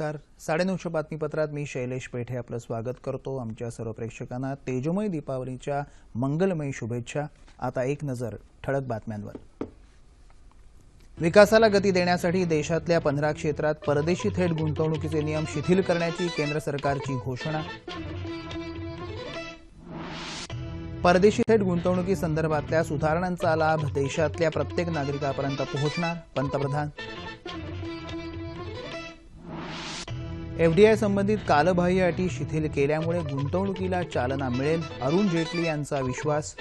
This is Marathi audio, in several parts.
नमस्कार. साडेनऊशे बातमीपत्रात मी शैलेश पेठे आपलं स्वागत करतो आमच्या सर्व प्रेक्षकांना. तेजोमय दीपावलीच्या मंगलमयी शुभेच्छा. आता एक नजर ठळक बातम्यांवर. विकासाला गती देण्यासाठी देशातल्या पंधरा क्षेत्रात परदेशी थेट गुंतवणुकीचे नियम शिथिल करण्याची केंद्र सरकारची घोषणा. परदेशी थेट गुंतवणुकी संदर्भातल्या सुधारणांचा लाभ देशातल्या प्रत्येक नागरिकापर्यंत पोहोचणार पंतप्रधान. एफडीआय संबंधित कालबाह्य अटी शिथिल केल्यामुळे गुंतवणुकीला चालना मिळेल अरुण जेटली यांचा विश्वास.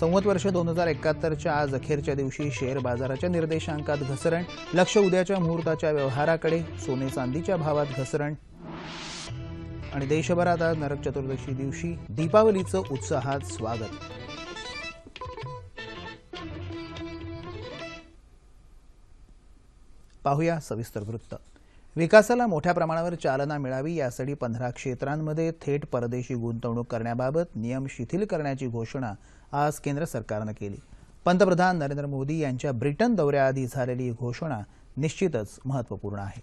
संवत वर्ष दोन हजार एकाहत्तरच्या आज अखेरच्या दिवशी शेअर बाजाराच्या निर्देशांकात घसरण लक्ष उद्याच्या मुहूर्ताच्या व्यवहाराकडे सोने चांदीच्या भावात घसरण. आणि देशभरात आज नरक चतुर्दशी दिवशी दीपावलीचं उत्साहात स्वागत. पाहूया सविस्तर वृत्त. विकासाला मोठ्या प्रमाणावर चालना मिळावी यासाठी पंधरा क्षेत्रांमध्ये थेट परदेशी गुंतवणूक करण्याबाबत नियम शिथिल करण्याची घोषणा आज केंद्र सरकारनं केली. पंतप्रधान नरेंद्र मोदी यांच्या ब्रिटन दौऱ्याआधी झालेली ही घोषणा निश्चितच महत्त्वपूर्ण आहे.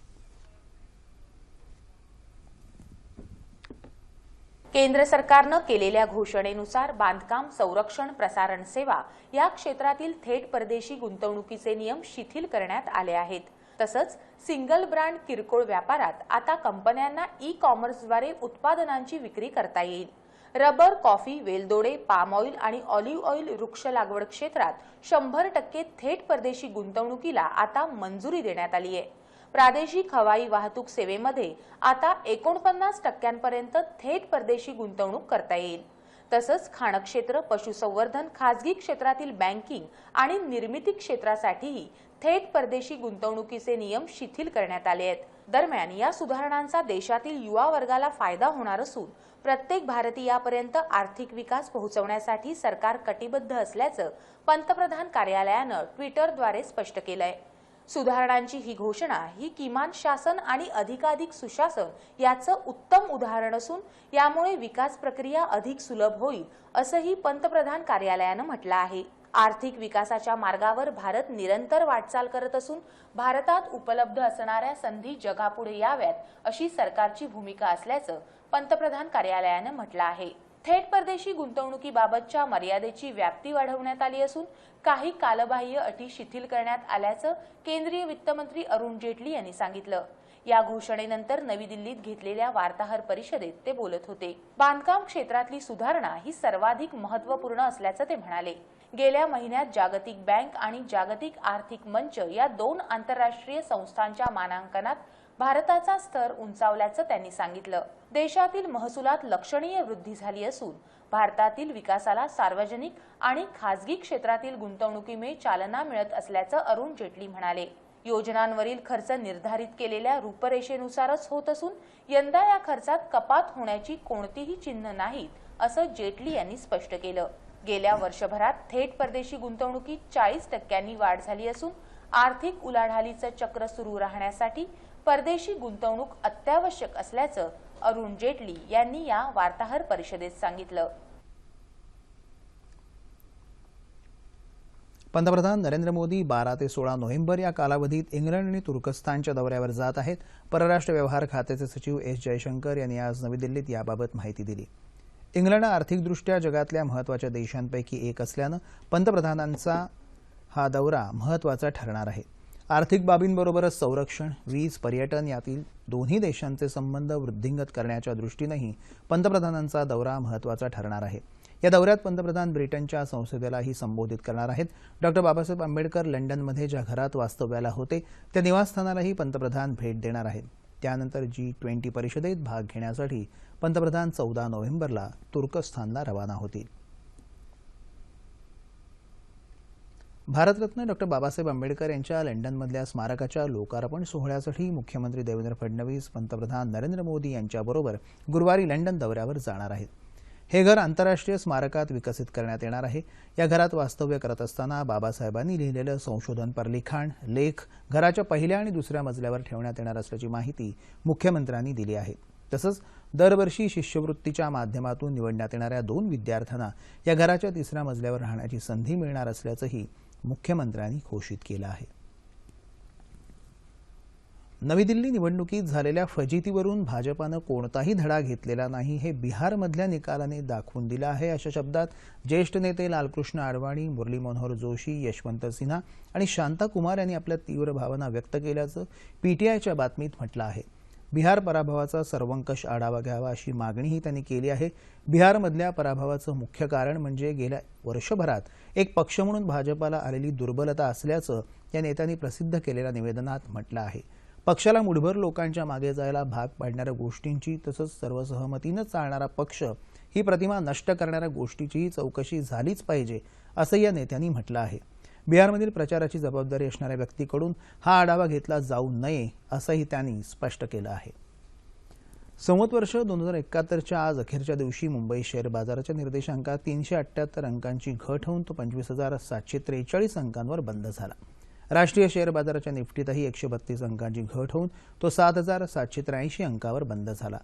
केंद्र सरकारनं केलेल्या घोषणेनुसार बांधकाम संरक्षण प्रसारण सेवा या क्षेत्रातील थेट परदेशी गुंतवणुकीचे नियम शिथिल करण्यात आले आहेत. तसंच सिंगल ब्रँड किरकोळ व्यापारात आता कंपन्यांना ई कॉमर्सद्वारे उत्पादनांची विक्री करता येईल. रबर कॉफी वेलदोडे पाम ऑइल आणि ऑलिव्ह ऑइल वृक्ष लागवड क्षेत्रात शंभर टक्के थेट परदेशी गुंतवणुकीला आता मंजुरी देण्यात आली आहे. प्रादेशिक हवाई वाहतूक सेवेमध्ये आता एकोणपन्नास टक्क्यांपर्यंत थेट परदेशी गुंतवणूक करता येईल. तसंच खाणक्षेत्र पशुसंवर्धन खाजगी क्षेत्रातील बँकिंग आणि निर्मिती क्षेत्रासाठीही थेट परदेशी गुंतवणुकीचे नियम शिथिल करण्यात आले आहेत. दरम्यान या सुधारणांचा देशातील युवा वर्गाला फायदा होणार असून प्रत्येक भारतीयापर्यंत आर्थिक विकास पोहोचवण्यासाठी सरकार कटिबद्ध असल्याचं पंतप्रधान कार्यालयानं ट्विटरद्वारे स्पष्ट केलंय. सुधारणांची ही घोषणा ही किमान शासन आणि अधिकाधिक सुशासन याचं उत्तम उदाहरण असून यामुळे विकास प्रक्रिया अधिक सुलभ होईल असंही पंतप्रधान कार्यालयानं म्हटलं आहे. आर्थिक विकासाच्या मार्गावर भारत निरंतर वाटचाल करत असून भारतात उपलब्ध असणाऱ्या संधी जगापुढे याव्यात अशी सरकारची भूमिका असल्याचं पंतप्रधान कार्यालयानं म्हटलं आहे. थेट परदेशी गुंतवणुकीबाबतच्या मर्यादेची व्याप्ती वाढवण्यात आली असून काही कालबाह्य अटी शिथिल करण्यात आल्याचं केंद्रीय वित्तमंत्री अरुण जेटली यांनी सांगितलं. या घोषणेनंतर नवी दिल्लीत घेतलेल्या वार्ताहर परिषदेत ते बोलत होते. बांधकाम क्षेत्रातली सुधारणा ही सर्वाधिक महत्त्वपूर्ण असल्याचं ते म्हणाले. गेल्या महिन्यात जागतिक बँक आणि जागतिक आर्थिक मंच या दोन आंतरराष्ट्रीय संस्थांच्या मानांकनात भारताचा स्तर उंचावल्याचं त्यांनी सांगितलं. देशातील महसुलात लक्षणीय वृद्धी झाली असून भारतातील विकासाला सार्वजनिक आणि खासगी क्षेत्रातील गुंतवणुकीमुळे चालना मिळत असल्याचं अरुण जेटली म्हणाले. योजनांवरील खर्च निर्धारित केलेल्या रूपरेषेनुसारच होत असून यंदा या खर्चात कपात होण्याची कोणतीही चिन्ह नाहीत असं जेटली यांनी स्पष्ट केलं. गेल्या वर्षभरात थेट परदेशी गुंतवणुकीत चाळीस टक्क्यांनी वाढ झाली असून आर्थिक उलाढालीचं चक्र सुरू राहण्यासाठी परदेशी गुंतवणूक अत्यावश्यक असल्याचं अरुण जेटली यांनी या वार्ताहर परिषदेत सांगितलं. पंतप्रधान नरेंद्र मोदी बारा ते सोळा नोव्हेंबर या कालावधीत इंग्लंड आणि तुर्कस्तानच्या दौऱ्यावर जात आहेत. परराष्ट्र व्यवहार खात्याचे सचिव एस जयशंकर यांनी आज नवी दिल्लीत याबाबत माहिती दिली. इंग्लंड आर्थिकदृष्ट्या जगातल्या महत्त्वाच्या देशांपैकी एक असल्यानं पंतप्रधानांचा हा दौरा महत्त्वाचा ठरणार आहे. आर्थिक बाबींबरोबरच संरक्षण वीज पर्यटन यातील दोन्ही देशांचे संबंध वृद्धिंगत करण्याच्या दृष्टीनंही पंतप्रधानांचा दौरा महत्त्वाचा ठरणार आहे. या दौऱ्यात पंतप्रधान ब्रिटनच्या संसदेलाही संबोधित करणार आहेत. डॉक्टर बाबासाहेब आंबेडकर लंडनमध्ये ज्या घरात वास्तव्याला होते त्या निवासस्थानालाही पंतप्रधान भेट देणार आहेत. त्यानंतर जी ट्वेंटी परिषदेत भाग घेण्यासाठी पंतप्रधान चौदा नोव्हेंबरला तुर्कस्थानला रवाना होतील. भारतरत्न डॉक्टर बाबासाहेब आंबेडकर यांच्या लंडनमधल्या स्मारकाच्या लोकार्पण सोहळ्यासाठी मुख्यमंत्री देवेंद्र फडणवीस पंतप्रधान नरेंद्र मोदी यांच्याबरोबर गुरुवारी लंडन दौऱ्यावर जाणार आहेत. हे घर आंतरराष्ट्रीय स्मारकात विकसित करण्यात येणार आहे. या घरात वास्तव्य करत असताना बाबासाहेबांनी लिहिलेलं संशोधनपर लिखाण लेख घराच्या पहिल्या आणि दुसऱ्या मजल्यावर ठेवण्यात येणार असल्याची माहिती मुख्यमंत्र्यांनी दिली आहे. तसंच दरवर्षी शिष्यवृत्तीच्या माध्यमातून निवडण्यात येणाऱ्या दोन विद्यार्थ्यांना या घराच्या तिसऱ्या मजल्यावर राहण्याची संधी मिळणार असल्याचंही मुख्यमंत्र्यांनी घोषित केलं आहे. नवी दिल्ली निवडणुकीत झालेल्या फजितीवरून भाजपानं कोणताही धडा घेतलेला नाही हे बिहारमधल्या निकालाने दाखवून दिलं आहे. अशा शब्दात ज्येष्ठ नेते लालकृष्ण आडवाणी मुरली मनोहर जोशी यशवंत सिन्हा आणि शांता कुमार यांनी आपल्या तीव्र भावना व्यक्त केल्याचं पीटीआयच्या बातमीत म्हटलं आहे. बिहार पराभवाचा सर्वंकष आढावा घ्यावा अशी मागणीही त्यांनी केली आहे. बिहारमधल्या पराभवाचं मुख्य कारण म्हणजे गेल्या वर्षभरात एक पक्ष म्हणून भाजपाला आलेली दुर्बलता असल्याचं या नेत्यांनी प्रसिद्ध केलेल्या निवेदनात म्हटलं आहे. पक्षाला मुठभर लोकांच्या मागे जायला भाग पाडणाऱ्या गोष्टींची तसंच सर्वसहमतीनं चालणारा पक्ष ही प्रतिमा नष्ट करणाऱ्या गोष्टीचीही चौकशी झालीच पाहिजे असं या नेत्यांनी म्हटलं आहे. बिहारमधील प्रचाराची जबाबदारी असणाऱ्या व्यक्तीकडून हा आढावा घेतला जाऊ नये असंही त्यांनी स्पष्ट केलं आहे. संवत वर्ष दोन हजार एकाहत्तरच्या आज अखेरच्या दिवशी मुंबई शेअर बाजाराच्या निर्देशांकात तीनशे अठ्ठ्याहत्तर अंकांची घट होऊन तो पंचवीस हजार सातशे त्रेचाळीस अंकांवर बंद झाला. राष्ट्रीय शेअर बाजाराच्या निफ्टीतही एकशे बत्तीस अंकांची घट होऊन तो सात हजार सातशे त्र्याऐंशी अंकावर बंद झाला.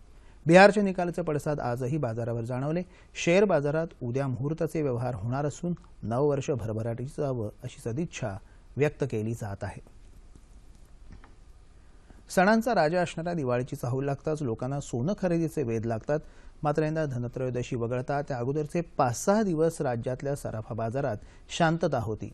बिहारच्या निकालाचे पडसाद आजही बाजारावर जाणवले. शेअर बाजारात उद्या मुहूर्ताचे व्यवहार होणार असून नववर्ष भरभराटीचं जावं अशी सदिच्छा व्यक्त केली जात आहे. सणांचा राजा असणाऱ्या दिवाळीची चाहूल लागताच लोकांना सोनं खरेदीचे वेध लागतात. मात्र यंदा धनत्रयोदशी वगळता त्या अगोदरचे पाच सहा दिवस राज्यातल्या सराफा बाजारात शांतता होती.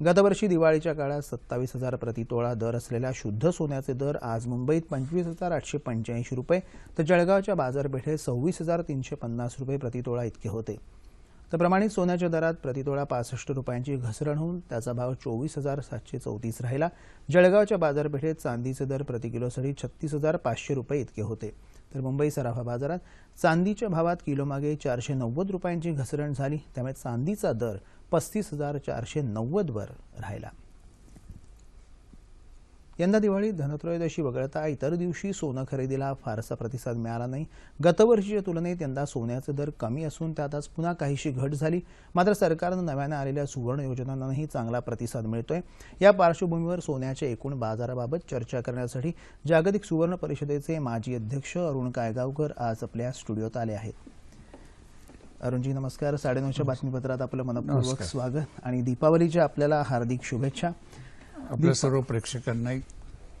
गतवर्षी दिवाळीच्या काळात सत्तावीस हजार प्रतितोळा दर असलेल्या शुद्ध सोन्याचे दर आज मुंबईत पंचवीस हजार आठशे पंच्याऐंशी रुपये तर जळगावच्या बाजारपेठेत सव्वीस हजार तीनशे पन्नास रुपये प्रतितोळा इतके होते. तर प्रमाणित सोन्याच्या दरात प्रतितोळा पासष्ट रुपयांची घसरण होऊन त्याचा भाव चोवीस हजार सातशे चौतीस राहिला. जळगावच्या बाजारपेठेत चांदीचे दर प्रति किलोसाठी छत्तीस हजार पाचशे रुपये इतके होते. तर मुंबई सराफा बाजारात चांदीच्या भावात किलोमागे चारशे नव्वद रुपयांची घसरण झाली. त्यामुळे चांदीचा दर पस्तीस हजार चारशे नव्वदवर राहिला. यंदा दिवाळीत धनत्रयोदशी वगळता इतर दिवशी सोनं खरेदीला फारसा प्रतिसाद मिळाला नाही. गतवर्षीच्या तुलनेत यंदा सोन्याचे दर कमी असून त्यात आज पुन्हा काहीशी घट झाली. मात्र सरकारनं नव्यानं आलेल्या सुवर्ण योजनांनाही चांगला प्रतिसाद मिळतोय. या पार्श्वभूमीवर सोन्याच्या एकूण बाजाराबाबत चर्चा करण्यासाठी जागतिक सुवर्ण परिषदेचे माजी अध्यक्ष अरुण कायगावकर आज आपल्या स्टुडिओत आले आहेत. अरुणजी नमस्कार. साडेनऊच्या बातमीपत्रात आपलं मनपूर्वक. स्वागत आणि दीपावलीच्या आपल्याला हार्दिक शुभेच्छा. आपल्या सर्व प्रेक्षकांनाही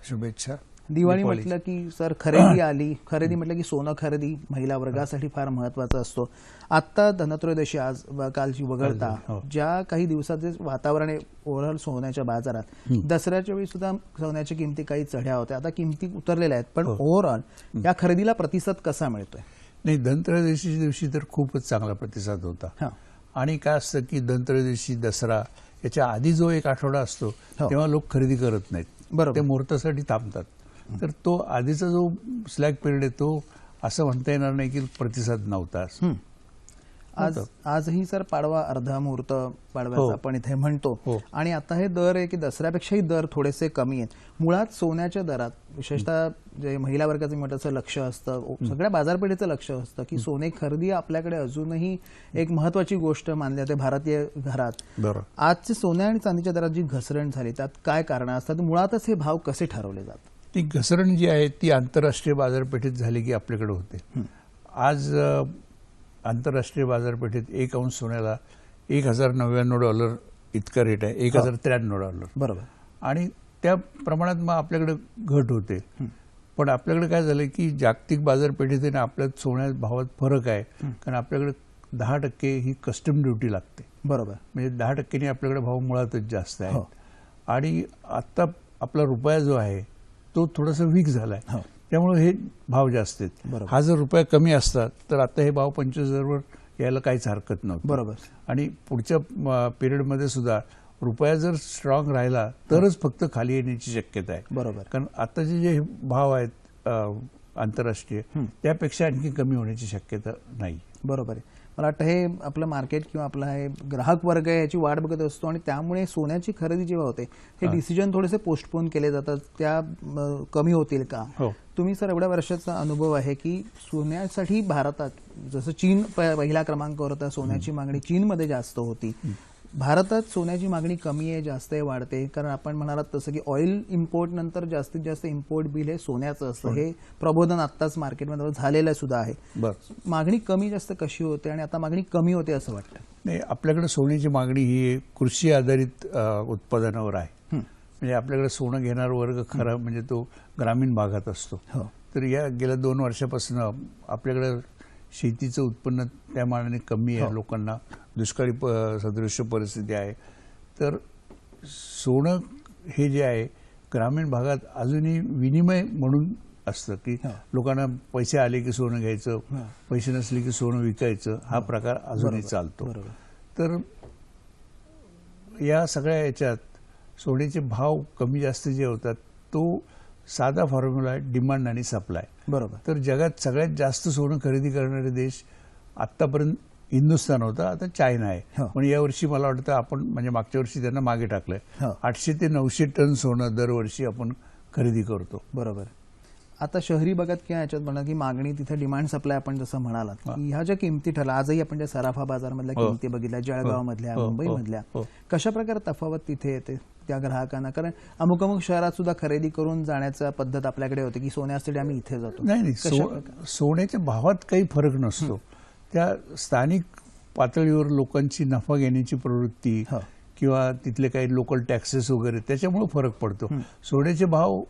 शुभेच्छा. दिवाळी. म्हटलं की सर खरेदी आली. खरेदी म्हटलं की सोनं खरेदी महिला वर्गासाठी फार महत्वाचं असतो. आत्ता धनत्रयोदशी आज कालची वगळता हो. ज्या काही दिवसाचे वातावरण आहे ओव्हरऑल सोन्याच्या बाजारात. दसऱ्याच्या वेळी सुद्धा सोन्याच्या किमती काही चढ्या होत्या. आता किमती उतरलेल्या आहेत पण हो. ओव्हरऑल या खरेदीला प्रतिसाद कसा मिळतोय? नाही धनत्रयोदशीच्या दिवशी तर खूपच चांगला प्रतिसाद होता हा आणि काय असतं की धनत्रयोदशी दसरा याच्या आधी जो एक आठवडा असतो हो. तेव्हा लोक खरेदी करत नाहीत बरोबर. ते मुहूर्तासाठी थांबतात तर तो आधीचा जो स्लॅग पिरियड आहे तो असं म्हणता येणार नाही की प्रतिसाद नव्हता. आज आजही सर पाडवा अर्धा मुहूर्त पाडव्याचा हो. आपण इथे म्हणतो. हो. आणि आता हे दर आहे की दसऱ्यापेक्षाही दर थोडेसे कमी आहेत. मुळात सोन्याच्या दरात विशेषतः जे महिला वर्गाचं मोठं लक्ष असतं. सगळ्या बाजारपेठेचं लक्ष असतं की सोने खरेदी आपल्याकडे अजूनही एक महत्वाची गोष्ट मानली जाते भारतीय घरात. आजचे सोन्या आणि चांदीच्या दरात जी घसरण झाली त्यात काय कारण असतात? मुळातच हे भाव कसे ठरवले जातात? ती घसरण जी आहे ती आंतरराष्ट्रीय बाजारपेठेत झाली की आपल्याकडे होते. आज आंतरराष्ट्रीय बाजारपेठेत एक अंश सोन्याला एक हजार नव्याण्णव डॉलर इतका रेट आहे. एक हजार त्र्याण्णव डॉलर. बरोबर. आणि त्या प्रमाणात मग आपल्याकडे घट होते. पण आपल्याकडे काय झालं की जागतिक बाजारपेठेत आहे ना आपल्या सोन्या भावात फरक आहे. कारण आपल्याकडे दहा टक्के ही कस्टम ड्युटी लागते. बरोबर. म्हणजे दहा टक्क्यांनी आपल्याकडे भाव मुळातच जास्त आहे. हो. आणि आता आपला रुपया जो आहे तो थोडासा वीक झालाय. हो. त्यामुळे हे भाव जास्त आहेत. हा जर रुपया कमी असता तर आता हे भाव पंचवीस हजारवर यायला काहीच हरकत नव्हती. बरोबर. आणि पुढच्या पिरियडमध्ये सुद्धा रुपया जर स्ट्रॉंग राहिला तरच फक्त खाली येण्याची शक्यता आहे. बरोबर. कारण आताचे जे भाव आहेत आंतरराष्ट्रीय त्यापेक्षा आणखी कमी होण्याची शक्यता नाही. बरोबर आहे. मला वाटतं हे आपलं मार्केट किंवा आपला हे ग्राहक वर्ग आहे याची वाट बघत असतो आणि त्यामुळे सोन्याची खरेदी जेव्हा होते हे डिसिजन थोडेसे पोस्टपोन केले जातात. त्या कमी होतील का? हो. तुम्ही सर एवढ्या वर्षाचा अनुभव आहे की सोन्यासाठी भारतात जसं चीन पहिला क्रमांकावर होता सोन्याची मागणी चीनमध्ये जास्त होती. भारतात सोन्याची मागणी कमी आहे जास्त आहे वाढते कारण आपण म्हणालात तसं की ऑइल इम्पोर्ट नंतर जास्तीत जास्त इम्पोर्ट बिल हे सोन्याचं असतं. हे. प्रबोधन आत्ताच मार्केटमध्ये झालेलं सुद्धा आहे. मागणी कमी जास्त कशी होते आणि आता मागणी कमी होते असं वाटतं? नाही आपल्याकडे सोन्याची मागणी ही कृषी आधारित उत्पादनावर आहे. हं. म्हणजे आपल्याकडे सोनं घेणारा वर्ग खरा म्हणजे तो ग्रामीण भागात असतो. हो. तर या गेल्या दोन वर्षापासून आपल्याकडे शेतीचं उत्पन्न त्या मानाने कमी आहे हो. लोकांना दुष्काळी प सदृश्य परिस्थिती आहे तर सोनं हे जे आहे ग्रामीण भागात अजूनही विनिमय म्हणून असतं की हो. लोकांना पैसे आले की सोनं घ्यायचं हो. पैसे नसले की सोनं विकायचं हा प्रकार अजूनही चालतो. तर या सगळ्या याच्यात सोन्याचे भाव कमी जास्त जे होतात तो साधा फॉर्म्युला आहे डिमांड आणि सप्लाय बरोबर. तर जगात सगळ्यात जास्त सोनं खरेदी करणारे देश आतापर्यंत हिंदुस्थान होता आता चायना आहे. हो. पण यावर्षी मला वाटतं आपण म्हणजे मागच्या वर्षी त्यांना मागे टाकलंय. हो. आठशे ते नऊशे टन सोनं दरवर्षी आपण खरेदी करतो. बरोबर. आता शहरी भागात किंवा याच्यात म्हणा की मागणी तिथे डिमांड सप्लाय आपण जसं म्हणालात ह्या ज्या किमती ठरल्या आजही आपण ज्या सराफा बाजारमधल्या हो. किमती बघितल्या जळगाव मधल्या मुंबई मधल्या. कशा प्रकारे तफावत तिथे येते? त्या ग्राहकांना कारण अमुक अमुक शहरात सुद्धा खरेदी करून जाण्याचा पद्धत आपल्याकडे होते की सोन्यासाठी आम्ही इथे जातो. नाही नाही सो? सोन्याच्या भावात काही फरक नसतो. त्या स्थानिक पातळीवर लोकांची नफा घेण्याची प्रवृत्ती. किंवा तिथले काही लोकल टॅक्सेस वगैरे त्याच्यामुळे फरक पडतो. सोन्याचे भाव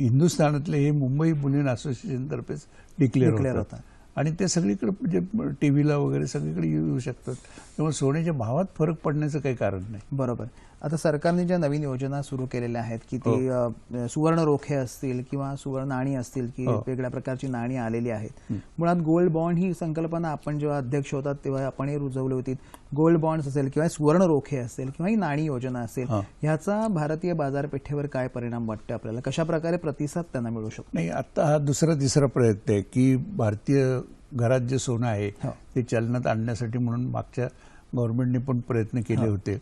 हिंदुस्थानातले हे मुंबई बुलियन असोसिएशन तर्फे डिक्लेअर होतात. होतात. आणि ते सगळीकडे म्हणजे टीव्हीला वगैरे सगळीकडे येऊ शकतात. त्यामुळे सोन्याच्या भावात फरक पडण्याचं काही कारण नाही. बरोबर. आता सरकारने ज्या नवीन योजना सुरू केलेल्या आहेत की ती अ, सुवर्ण रोखे असतील किंवा सुवर्ण नाणी असतील की हो. वेगळ्या प्रकारची नाणी आलेली आहेत. मुळात गोल्ड बॉन्ड ही संकल्पना आपण जेव्हा अध्यक्ष होतात तेव्हा आपणही रुजवली होती. गोल्ड बॉन्ड्स असेल किंवा सुवर्ण रोखे असेल किंवा ही नाणी योजना असेल हा. ह्याचा भारतीय बाजारपेठेवर काय परिणाम वाटतो आपल्याला? कशा प्रकारे प्रतिसाद त्यांना मिळू शकतो? नाही आता हा दुसरा तिसरा प्रयत्न आहे की भारतीय घरात जे सोनं आहे हो. ते चलनात आणण्यासाठी म्हणून मागच्या गव्हर्नमेंटने पण प्रयत्न केले हो. होते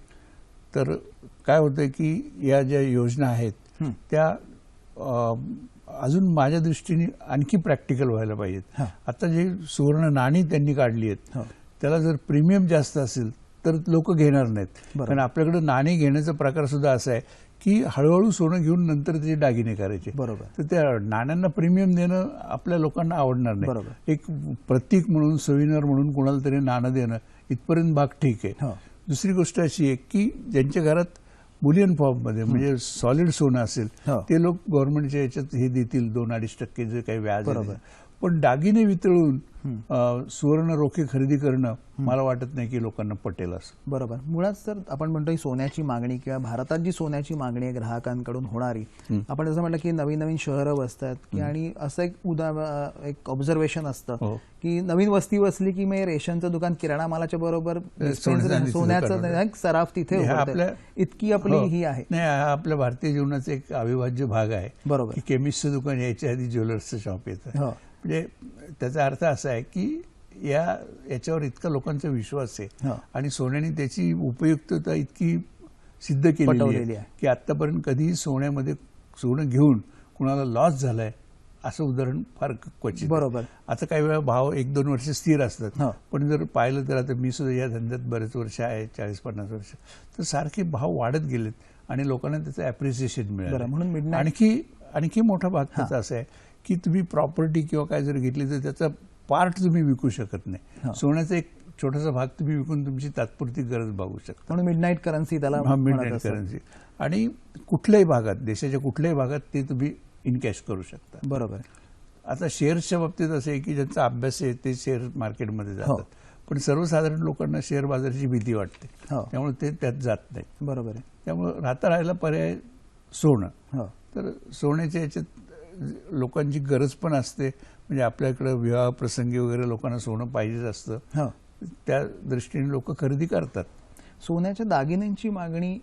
तर काय होतं की या ज्या योजना आहेत. त्या अजून माझ्या दृष्टीने आणखी प्रॅक्टिकल व्हायला पाहिजेत हा. आता जे सुवर्ण नाणी त्यांनी काढली आहेत. त्याला जर प्रीमियम जास्त असेल तर लोक घेणार नाहीत. कारण आपल्याकडे नाणी घेण्याचा प्रकार सुद्धा असा आहे की हळूहळू सोनं घेऊन नंतर त्याचे दागिने करायचे बरोबर. तर त्या नाण्यांना प्रीमियम देणं आपल्या लोकांना आवडणार नाही बरोबर. एक प्रतीक म्हणून सविनर म्हणून कोणाला तरी नाणं देणं इथपर्यंत भाग ठीक आहे हो. दुसरी गोष्ट अशी आहे की ज्यांच्या घरात बुलियन फॉर्ममध्ये म्हणजे सॉलिड सोनं असेल हो. ते लोक गव्हर्नमेंटच्या याच्यात हे देतील दोन अडीच टक्के जे काही व्याज. पण दागिने वितळून सुवर्ण रोखे खरेदी करणं मला वाटत नाही की लोकांना पटेल असं बरोबर मुळात जर आपण म्हणतो सोन्याची मागणी किंवा भारतात जी सोन्याची मागणी आहे ग्राहकांकडून होणारी आपण जसं म्हटलं की नवीन नवीन शहरं बसतात की आणि असं एक उदा एक ऑब्झर्वेशन असतं हो. की नवीन वस्ती वसली की मग रेशनचं दुकान किराणा मालाच्या बरोबर सोन्याचं सराफ तिथे इतकी आपली हो. ही आहे नाही आपल्या भारतीय जीवनाचा एक अविभाज्य भाग आहे बरोबर. केमिस्टचं दुकान यायच्या आधी ज्वेलर्सचं शॉप येतं हो. म्हणजे त्याचा अर्थ असा आहे की या याच्यावर इतका लोकांचा विश्वास आहे. आणि सोन्याने त्याची उपयुक्तता इतकी सिद्ध केलेली पटवलेली आहे. की आतापर्यंत कधीही सोन्यामध्ये सोनं घेऊन कुणाला लॉस झालाय असं उदाहरण फार क्वचित. बरोबर. आता काही वेळा भाव एक दोन वर्ष स्थिर असतात. पण जर पाहिलं तर आता मी सुद्धा या धंद्यात बरेच वर्ष आहे चाळीस पन्नास वर्ष तर सारखे भाव वाढत गेलेत आणि लोकांना त्याचं अप्रिसिएशन बरं, मिळालं म्हणून आणखी आणखी मोठा भाग त्याचा असा आहे की तुम्ही प्रॉपर्टी किंवा काय जर घेतली तर त्याचा पार्ट तुम्ही विकू शकत. नाही. सोन्याचा एक छोटासा भाग तुम्ही विकून तुमची तात्पुरती गरज भागू शकता. म्हणून मिडनाईट करन्सी त्याला म्हणत मिड असतात. करन्सी आणि कुठल्याही भागात देशाच्या कुठल्याही भागात ते तुम्ही इनकॅश करू शकता. बरोबर. आता शेअर्सच्या बाबतीत असं आहे की ज्यांचा अभ्यास आहे ते शेअर मार्केटमध्ये हो. जातात. पण सर्वसाधारण लोकांना शेअर बाजाराची भीती वाटते. हो. त्यामुळे ते त्यात जात नाही बरोबर आहे. त्यामुळे राहता राहायला पर्याय सोनं. हो. तर सोन्याच्या याच्यात लोकांची गरज पण असते. म्हणजे आपल्याकडे विवाह प्रसंगी वगैरे लोकांना सोनं पाहिजेच असतं. हो. त्या दृष्टीने लोक खरेदी करतात. सोन्याच्या दागिन्यांची मागणी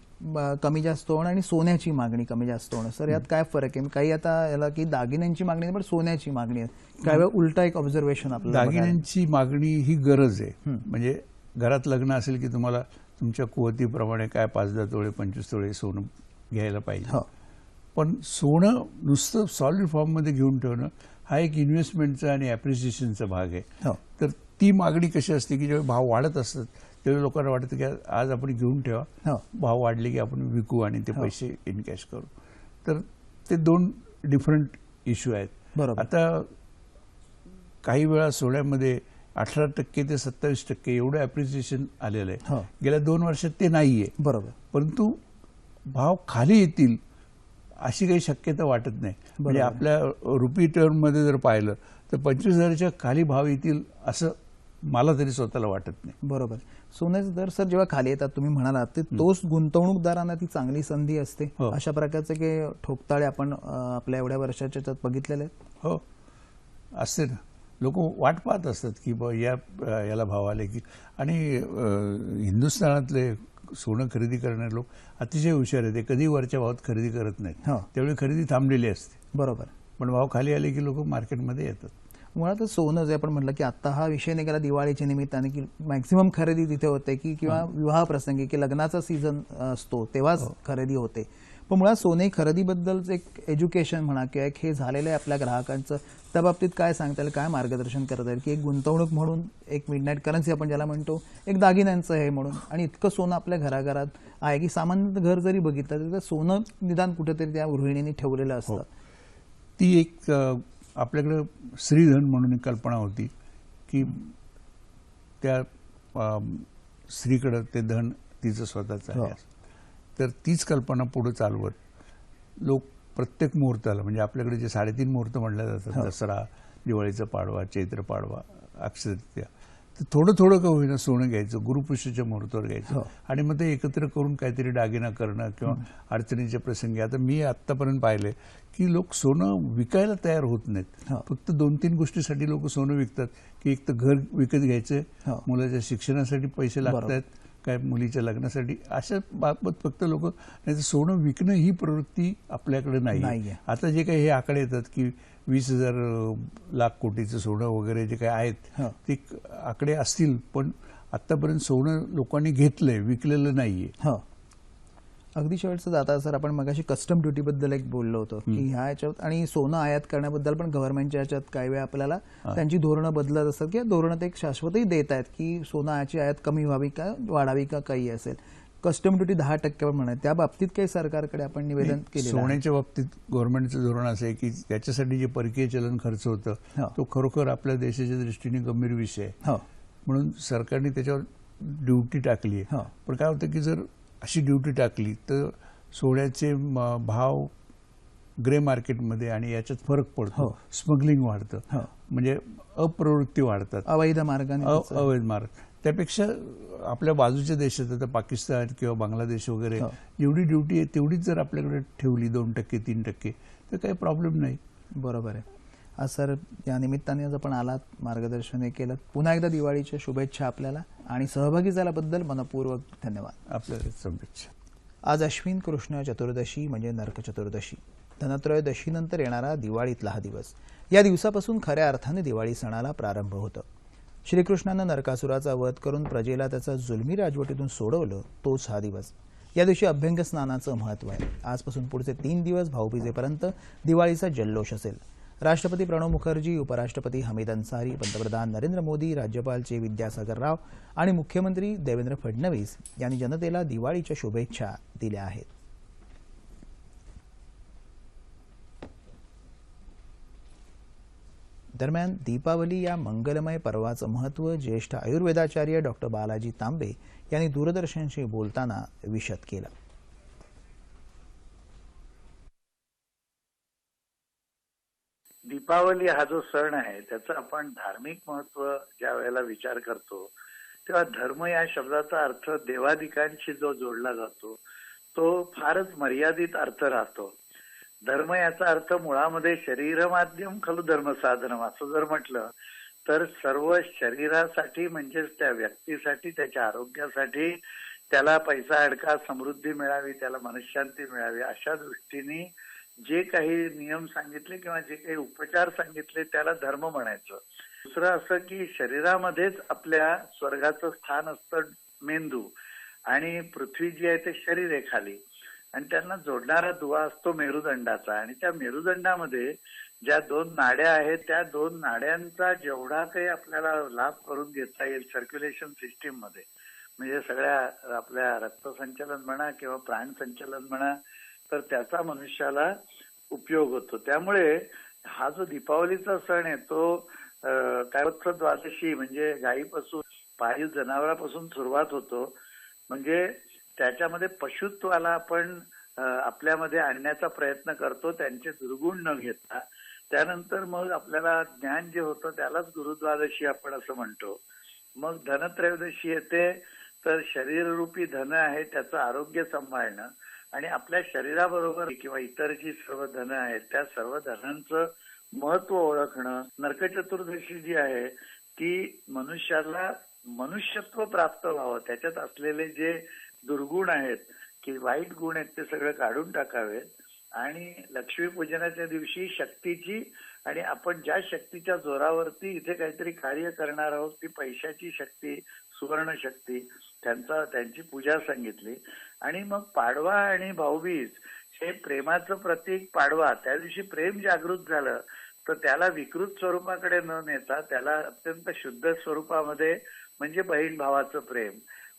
कमी जास्त होणं आणि सोन्याची मागणी कमी जास्त होणं. सर यात काय फरक आहे? काही आता याला की दागिन्यांची मागणी नाही, पण सोन्याची मागणी आहे. काही वेळा उलटा एक ऑब्झर्वेशन बघायला- दागिन्यांची मागणी ही गरज आहे. म्हणजे घरात लग्न असेल की तुम्हाला तुमच्या कुवतीप्रमाणे काय पाच दहा तोळे पंचवीस तोळे सोनं घ्यायला पाहिजे. हो. पण सोनं नुसतं सॉलिड फॉर्ममध्ये घेऊन ठेवणं हा एक इन्व्हेस्टमेंटचा आणि ॲप्रिसिएशनचा भाग आहे. हो. तर ती मागणी कशी असते की जेव्हा भाव वाढत असतात तेव्हा लोकांना वाटतं की आज आपण घेऊन ठेवा. हो. भाव वाढले की आपण विकू आणि ते हो. पैसे इनकॅश करू. तर ते दोन डिफरंट इश्यू आहेत. बरोबर. आता काही वेळा सोन्यामध्ये अठरा टक्के ते सत्तावीस टक्के एवढं ॲप्रिसिएशन आलेलं हो. आहे गेल्या दोन वर्षात ते नाहीये. बरोबर. परंतु भाव खाली येतील अशी काही शक्यता वाटत नाही. म्हणजे आपल्या रुपी टर्ममध्ये जर पाहिलं तर पंचवीस हजाराच्या खाली भाव येतील असं मला तरी स्वतःला वाटत नाही. बरोबर. सोन्याचे दर सर जेव्हा खाली येतात तुम्ही म्हणालात ते तोच गुंतवणूकदारांना ती चांगली संधी असते. हो. अशा प्रकारचे काही ठोकताळे आपण आपल्या एवढ्या वर्षाच्या याच्यात बघितलेले आहेत? हो. असते ना. लोक वाट पाहत असतात की या याला भाव आले की. आणि हिंदुस्थानातले सोनं खरेदी करणारे लोक अतिशय हुशार आहेत. ते कधी वरच्या भावात खरेदी करत नाहीत. हो. त्यावेळी खरेदी थांबलेली असते. बरोबर. पण भाव खाली आले की लोक मार्केटमध्ये येतात. मुळातच सोनं जे आपण म्हटलं की आता हा विषय निघाला दिवाळीच्या निमित्ताने की मॅक्झिमम खरेदी तिथे होते की किंवा विवाह प्रसंगी की लग्नाचा सीझन असतो तेव्हाच खरेदी होते. पण मुळात सोने खरेदीबद्दलचं एक एज्युकेशन म्हणा किंवा एक हे झालेलं आहे आपल्या ग्राहकांचं त्या बाबतीत काय सांगता येईल काय मार्गदर्शन करता येईल? की एक गुंतवणूक म्हणून एक मिडनाईट करन्सी आपण ज्याला म्हणतो एक दागिन्यांचं हे म्हणून. आणि इतकं सोनं आपल्या घराघरात आहे की सामान्य घर जरी बघितलं तरी सोनं निदान कुठेतरी त्या गृहिणींनी ठेवलेलं असतं. ती एक आपल्याकडं श्रीधन म्हणून एक कल्पना होती की त्या स्त्रीकडं ते धन तिचं स्वतःचं आहे हो. तर तीच कल्पना पुढे चालवत लोक प्रत्येक मुहूर्ताला म्हणजे आपल्याकडे जे साडेतीन मुहूर्त म्हटले जातात दसरा दिवाळीचा पाडवा चैत्र पाडवा अक्षय तृतीया तर थोडं थोडं का होईना सोनं घ्यायचं गुरुपुष्याच्या मुहूर्तावर घ्यायचं हो. आणि मग ते एकत्र करून काहीतरी दागिना करणं किंवा अडचणीच्या प्रसंगी आता मी आतापर्यंत पाहिले की लोक सोनं विकायला तयार होत नाहीत हो. फक्त दोन तीन गोष्टीसाठी लोक सोनं विकतात की एक तर घर विकत घ्यायचंय हो. मुलाच्या शिक्षणासाठी पैसे लागत. आहेत काय मुलीच्या लग्नासाठी अशा बाबत फक्त लोक नाही सोनं विकणं ही प्रवृत्ती आपल्याकडे नाही. आता जे काही हे आकडे येतात की वीस हजार लाख कोटीचं सोनं वगैरे जे काही आहेत हो. ते आकडे असतील पण आतापर्यंत सोनं लोकांनी घेतलंय विकलेलं नाहीये हो अगदी शेवटचं जाता सर आपण मगाशी कस्टम ड्युटी बद्दल एक बोललो होतो की ह्या याच्यात आणि सोनं आयात करण्याबद्दल पण गव्हर्नमेंटच्या याच्यात काही वेळा आपल्याला त्यांची धोरणं बदलत असतात किंवा धोरणं ते एक शाश्वतही देत आहेत की सोनं याची आयात कमी व्हावी का वाढावी का काही असेल कस्टम ड्युटी दहा टक्क्यावर म्हणा त्या बाबतीत काही सरकारकडे आपण निवेदन आहे? सोन्याच्या बाबतीत गव्हर्नमेंटचं धोरण असं आहे की त्याच्यासाठी जे परकीय चलन खर्च होतं हो. तो खरोखर आपल्या देशाच्या दृष्टीने गंभीर विषय आहे हो म्हणून सरकारने त्याच्यावर ड्युटी टाकली आहे हो. पण काय होतं की जर अशी ड्युटी टाकली तर सोन्याचे भाव ग्रे मार्केटमध्ये आणि याच्यात फरक पडतो हो. स्मगलिंग वाढतं हो. म्हणजे अप्रवृत्ती वाढतात अवैध मार्गाने अवैध मार्ग त्यापेक्षा आपल्या बाजूच्या देशात आता पाकिस्तान किंवा बांगलादेश वगैरे हो. जेवढी ड्युटी आहे तेवढीच जर आपल्याकडे ठेवली दोन टक्के तीन टक्के तर काही प्रॉब्लेम नाही बरोबर आहे आज सर या निमित्ताने आज आपण आलात मार्गदर्शन हे केलं पुन्हा एकदा दिवाळीच्या शुभेच्छा आपल्याला आणि सहभागी झाल्याबद्दल मनपूर्वक धन्यवाद. आपल्याला शुभेच्छा. आज अश्विन कृष्ण चतुर्दशी म्हणजे नरक चतुर्दशी. धनत्रयोदशीनंतर येणारा दिवाळीतला हा दिवस. या दिवसापासून खऱ्या अर्थाने दिवाळी सणाला प्रारंभ होतो. श्रीकृष्णानं नरकासुराचा वध करून प्रजेला त्याचा जुलमी राजवटीतून सोडवलं तोच हा दिवस. या दिवशी अभ्यंग स्नानाचं महत्त्व आहे. आजपासून पुढचे तीन दिवस भाऊबीजेपर्यंत दिवाळीचा जल्लोष असेल. राष्ट्रपती प्रणव मुखर्जी उपराष्ट्रपती हमीद अन्सारी पंतप्रधान नरेंद्र मोदी राज्यपाल चे विद्यासागर राव आणि मुख्यमंत्री देवेंद्र फडणवीस यांनी जनतेला दिवाळीच्या शुभेच्छा दिल्या आहेत. दरम्यान दीपावली या मंगलमय पर्वाचं महत्त्व ज्येष्ठ आयुर्वेदाचार्य डॉक्टर बालाजी तांबे यांनी दूरदर्शनशी बोलताना विशद केलं. दीपावली हा जो सण आहे त्याचं आपण धार्मिक महत्त्व ज्या वेळेला विचार करतो तेव्हा धर्म या शब्दाचा अर्थ देवाधिकांशी जो जोडला जातो तो फारच मर्यादित अर्थ राहतो. धर्म याचा अर्थ मुळामध्ये शरीर माध्यम खलु धर्म साधनम असं जर म्हटलं तर सर्व शरीरासाठी म्हणजेच त्या व्यक्तीसाठी त्याच्या आरोग्यासाठी त्याला पैसा अडका समृद्धी मिळावी त्याला मनशांती मिळावी अशा दृष्टीने जे काही नियम सांगितले किंवा जे काही उपचार सांगितले त्याला धर्म म्हणायचं. दुसरं असं की शरीरामध्येच आपल्या स्वर्गाचं स्थान असतं मेंदू आणि पृथ्वी जी आहे ते शरीर आहे खाली आणि त्यांना जोडणारा दुवा असतो मेरुदंडाचा. आणि त्या मेरुदंडामध्ये ज्या दोन नाड्या आहेत त्या दोन नाड्यांचा जेवढा काही आपल्याला लाभ करून घेता येईल सर्क्युलेशन सिस्टीममध्ये म्हणजे सगळ्या आपल्या रक्तसंचलन म्हणा किंवा प्राण संचलन म्हणा तर त्याचा मनुष्याला उपयोग होतो. त्यामुळे हा जो दीपावलीचा सण आहे तो अं, द्वादशी म्हणजे गायीपासून पाळीव जनावरापासून सुरुवात होतो. म्हणजे त्याच्यामध्ये पशुत्वाला आपण आपल्यामध्ये आणण्याचा प्रयत्न करतो त्यांचे दुर्गुण न घेता. त्यानंतर मग आपल्याला ज्ञान जे होतं त्यालाच गुरुद्वादशी आपण असं म्हणतो. मग धनत्रयोदशी येते तर शरीररूपी धन आहे त्याचं आरोग्य सांभाळणं. आणि आपल्या शरीराबरोबर किंवा इतर जी सर्व धन आहेत त्या सर्व धनांचं महत्त्व ओळखणं नरक चतुर्दशी जी आहे ती मनुष्याला मनुष्यत्व प्राप्त व्हावं. त्याच्यात असलेले जे दुर्गुण आहेत की वाईट गुण आहेत ते सगळं काढून टाकावेत. आणि लक्ष्मीपूजनाच्या दिवशी शक्तीची आणि आपण ज्या शक्तीच्या जोरावरती इथे काहीतरी कार्य करणार आहोत ती पैशाची शक्ती सुवर्ण शक्ती त्यांचा त्यांची पूजा सांगितली. आणि मग पाडवा आणि भाऊबीज हे प्रेमाचं प्रतीक पाडवा. त्या दिवशी प्रेम जागृत झालं. तर त्याला विकृत स्वरूपाकडे न नेता त्याला अत्यंत शुद्ध स्वरूपामध्ये म्हणजे बहीण भावाचं प्रेम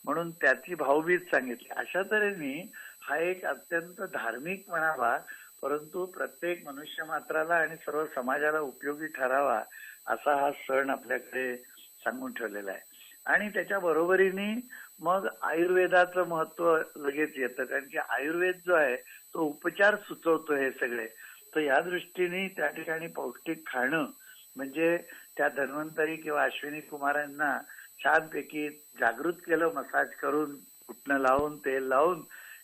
म्हणून त्याची भाऊबीज सांगितली. अशा तऱ्हेने हा एक अत्यंत धार्मिक म्हणावा परंतु प्रत्येक मनुष्य मात्राला आणि सर्व समाजाला उपयोगी ठरावा असा हा सण आपल्याकडे सांगून ठेवलेला आहे. आणि त्याच्या बरोबरीने मग आयुर्वेदाचं महत्त्व लगेच येतं. कारण की आयुर्वेद जो आहे तो उपचार सुचवतो हे सगळे. तर या दृष्टीने त्या ठिकाणी पौष्टिक खाणं म्हणजे त्या धन्वंतरी किंवा अश्विनी कुमारांना छानपैकी जागृत केलं मसाज करून उठणं लावून तेल लावून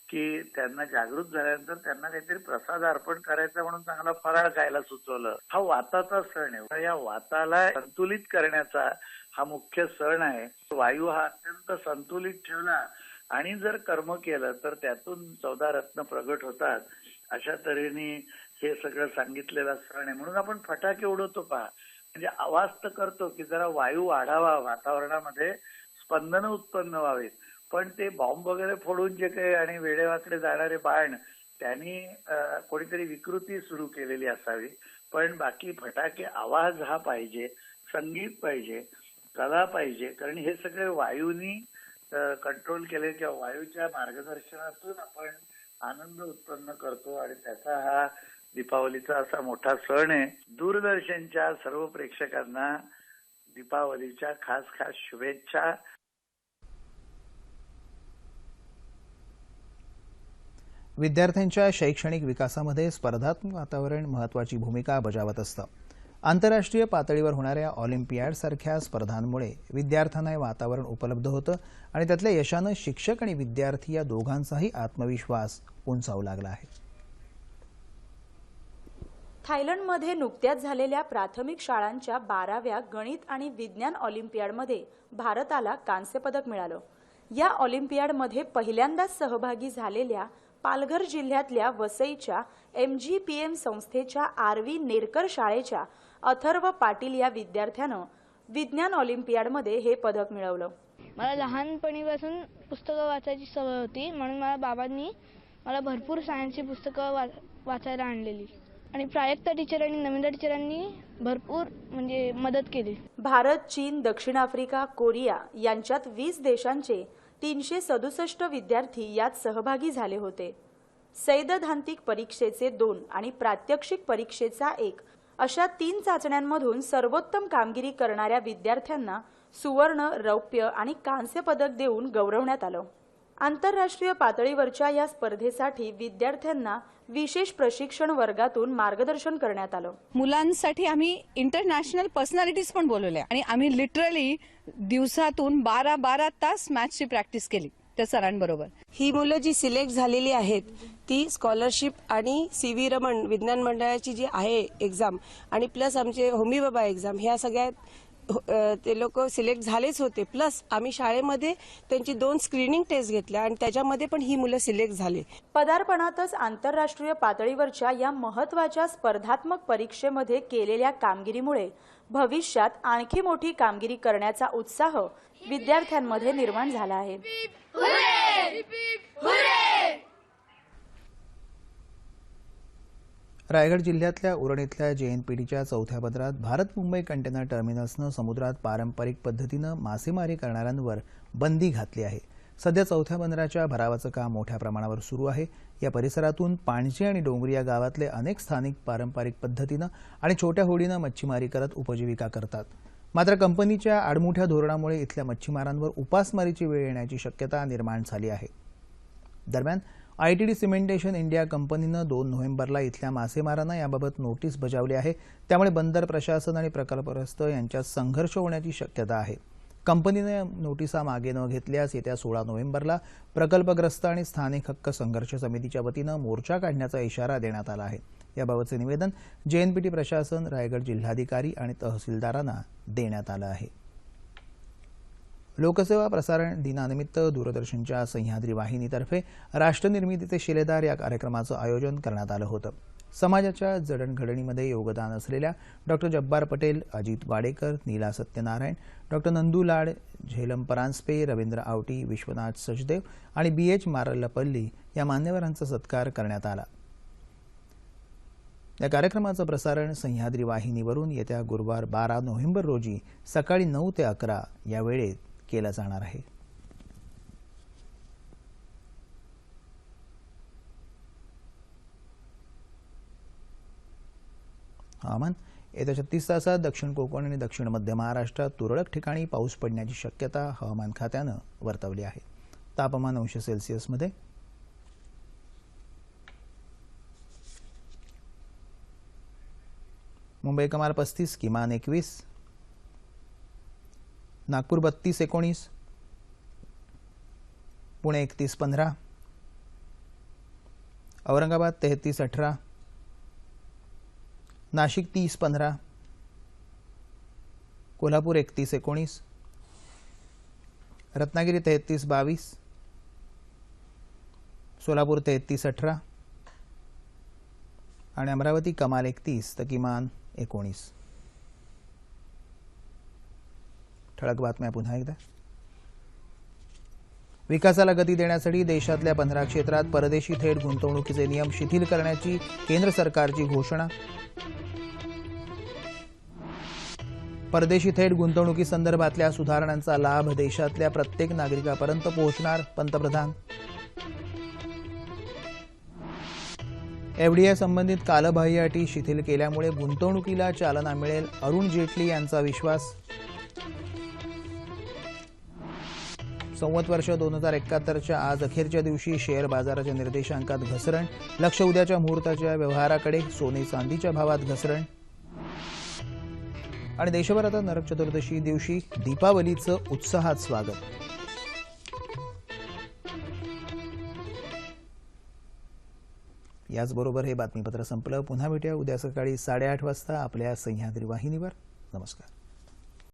की त्यांना जागृत झाल्यानंतर त्यांना काहीतरी प्रसाद अर्पण करायचा म्हणून चांगला फराळ खायला सुचवलं. हा वाताचा सण आहे. या वाताला संतुलित करण्याचा हा मुख्य सण आहे. वायू हा अत्यंत संतुलित ठेवला आणि जर कर्म केलं तर त्यातून चौदा रत्न प्रगट होतात. अशा तऱ्हेने हे सगळं सांगितलेला सण आहे. म्हणून आपण फटाके उडवतो पहा. म्हणजे आवाज तर करतो की जरा वायू वाढावा वातावरणामध्ये स्पंदन उत्पन्न व्हावीत. पण ते बॉम्ब वगैरे फोडून जे काही आणि वेडेवाकडे जाणारे बाण त्यांनी कोणीतरी विकृती सुरू केलेली असावी. पण बाकी फटाके आवाज हा पाहिजे संगीत पाहिजे. कला पाहिजे. कारण हे सगळे वायूनी कंट्रोल केले. किंवा वायूच्या मार्गदर्शनातून आपण आनंद उत्पन्न करतो. आणि त्याचा हा दीपावलीचा असा मोठा सण आहे. दूरदर्शनच्या सर्व प्रेक्षकांना दीपावलीच्या खास खास शुभेच्छा. विद्यार्थ्यांच्या शैक्षणिक विकासामध्ये स्पर्धात्मक वातावरण महत्वाची भूमिका बजावत असतं. आंतरराष्ट्रीय पातळीवर होणाऱ्या ऑलिम्पियाडसारख्या स्पर्धांमुळे विद्यार्थ्यांना हे वातावरण उपलब्ध होतं आणि त्यातल्या यशानं शिक्षक आणि विद्यार्थी या दोघांचाही आत्मविश्वास उंचावू लागला आहे. थायलंडमध्ये नुकत्याच झालेल्या प्राथमिक शाळांच्या बाराव्या गणित आणि विज्ञान ऑलिम्पियाडमध्ये भारताला कांस्य पदक मिळालं. या ऑलिम्पियाडमध्ये पहिल्यांदाच सहभागी झालेल्या पालघर जिल्ह्यातल्या वसईच्या एम जी पी एम संस्थेच्या आर व्ही नेरकर शाळेच्या अथर्व पाटील या विद्यार्थ्यानं विज्ञान ऑलिम्पियाडमध्ये हे पदक मिळवलं. मला लहानपणीपासून पुस्तकं वाचायची सवय होती म्हणून मला बाबांनी मला भरपूर सायन्सची पुस्तकं वा वाचायला आणलेली. आणि प्राजक्ता टीचर आणि नमिता टीचरांनी भरपूर म्हणजे मदत केली. भारत चीन दक्षिण आफ्रिका कोरिया यांच्यात वीस देशांचे तीनशे सदुसष्ट विद्यार्थी यात सहभागी झाले होते. सैद्धांतिक परीक्षेचे दोन आणि प्रात्यक्षिक परीक्षेचा एक अशा तीन चाचण्यांमधून सर्वोत्तम कामगिरी करणाऱ्या विद्यार्थ्यांना सुवर्ण रौप्य आणि कांस्य पदक देऊन गौरवण्यात आलं. आंतरराष्ट्रीय पातळीवरच्या या स्पर्धेसाठी विद्यार्थ्यांना विशेष प्रशिक्षण वर्गातून मार्गदर्शन करण्यात आलं. मुलांसाठी आम्ही इंटरनॅशनल पर्सनॅलिटीज पण बोलवल्या आणि आम्ही लिटरली दिवसातून बारा बारा तास मॅथ्सची प्रॅक्टिस केली. त्या सरांबरोबर. ही मुलं जी सिलेक्ट झालेली आहेत ती स्कॉलरशिप आणि सी व्ही रमण विज्ञान मंडळाची जी आहे एक्झाम आणि प्लस आमचे होमी बाबा एक्झाम ह्या सगळ्यात ते लोक सिलेक्ट झालेच होते प्लस आम्ही शाळेमध्ये त्यांची दोन स्क्रीनिंग टेस्ट घेतल्या आणि त्याच्यामध्ये पण ही मुलं सिलेक्ट झाले पदार्पणातच आंतरराष्ट्रीय पातळीवरच्या या महत्त्वाच्या स्पर्धात्मक परीक्षेमध्ये केलेल्या कामगिरीमुळे भविष्यात आणखी मोठी कामगिरी करण्याचा उत्साह विद्यार्थ्यांमध्ये निर्माण झाला आहे रायगड जिल्ह्यातल्या उरण इथल्या जेएनपीटीच्या चौथ्या पदरात भारत मुंबई कंटेनर टर्मिनल्सनं समुद्रात पारंपरिक पद्धतीनं मासेमारी करणाऱ्यांवर बंदी घातली आहे. सध्या चौथ्या बंदराच्या भरावाचं काम मोठ्या प्रमाणावर सुरू आहे. या परिसरातून पाणजी आणि डोंगरी या गावातले अनेक स्थानिक पारंपरिक पद्धतीनं आणि छोट्या होडीनं मच्छीमारी करत उपजीविका करतात. मात्र कंपनीच्या आडमुठ्या धोरणामुळे इथल्या मच्छीमारांवर उपासमारीची वेळ येण्याची शक्यता निर्माण झाली आहे. दरम्यान I T D cementation India कंपनीनं दोन नोव्हेंबरला इथल्या मासेमारांना याबाबत नोटीस बजावली आहे. त्यामुळे बंदर प्रशासन आणि प्रकल्पग्रस्त यांच्यात संघर्ष होण्याची शक्यता आहे. कंपनीने नोटिसा मागे न घेतल्यास येत्या सोळा नोव्हेंबरला प्रकल्पग्रस्त आणि स्थानिक हक्क संघर्ष समितीच्या वतीनं मोर्चा काढण्याचा इशारा देण्यात आला आहे. याबाबतचे निवेदन जेएनपीटी प्रशासन रायगड जिल्हाधिकारी आणि तहसीलदारांना देण्यात आलं आहे. लोकसेवा प्रसारण दिनानिमित्त दूरदर्शनच्या सह्याद्री वाहिनीतर्फे राष्ट्रनिर्मितीचे शिलेदार या कार्यक्रमाचं आयोजन करण्यात आलं होतं. समाजाच्या जडणघडणीमध्ये योगदान असलेल्या डॉक्टर जब्बार पटेल अजित वाडेकर नीला सत्यनारायण डॉक्टर नंदू लाड झेलम परांजपे रवींद्र आवटी विश्वनाथ सचदेव आणि बी एच मारल्लपल्ली या मान्यवरांचा सत्कार करण्यात आला. या कार्यक्रमाचं प्रसारण सह्याद्री वाहिनीवरून येत्या गुरुवार बारा नोव्हेंबर रोजी सकाळी नऊ ते अकरा या वेळेत केला जाणार आहे. हवामान येत्या छत्तीस तासात दक्षिण कोकण आणि दक्षिण मध्य महाराष्ट्रात तुरळक ठिकाणी पाऊस पडण्याची शक्यता हवामान खात्यानं वर्तवली आहे. तापमान अंश सेल्सिअसमध्ये मुंबई कमाल पस्तीस किमान एकवीस नागपूर बत्तीस एकोणीस. पुणे एकतीस पंधरा. औरंगाबाद तेहतीस अठरा. नाशिक तीस पंधरा. कोल्हापूर एकतीस एकोणीस. रत्नागिरी तेहतीस बावीस. सोलापूर तेहतीस अठरा. आणि अमरावती कमाल एकतीस तर किमान एकोणीस. ठळक बातम्या पुन्हा एकदा. विकासाला गती देण्यासाठी देशातल्या पंधरा क्षेत्रात परदेशी थेट गुंतवणुकीचे नियम शिथिल करण्याची केंद्र सरकारची घोषणा. परदेशी थेट गुंतवणुकीसंदर्भातल्या सुधारणांचा लाभ देशातल्या प्रत्येक नागरिकापर्यंत पोहोचणार पंतप्रधान. एफडीआय संबंधित कालबाह्य अटी शिथिल केल्यामुळे गुंतवणुकीला चालना मिळेल अरुण जेटली यांचा विश्वास. संवत वर्ष दोन हजार एकाहत्तरच्या आज अखेरच्या दिवशी शेअर बाजाराच्या निर्देशांकात घसरण. लक्ष उद्याच्या मुहूर्ताच्या व्यवहाराकडे सोने चांदीच्या भावात घसरण. आणि देशभरात नरक चतुर्दशी दिवशी दीपावलीचं उत्साहात स्वागत. याचबरोबर हे बातमीपत्र संपलं. पुन्हा भेटूया उद्या सकाळी साडेआठ वाजता आपल्या सह्याद्री वाहिनीवर. नमस्कार.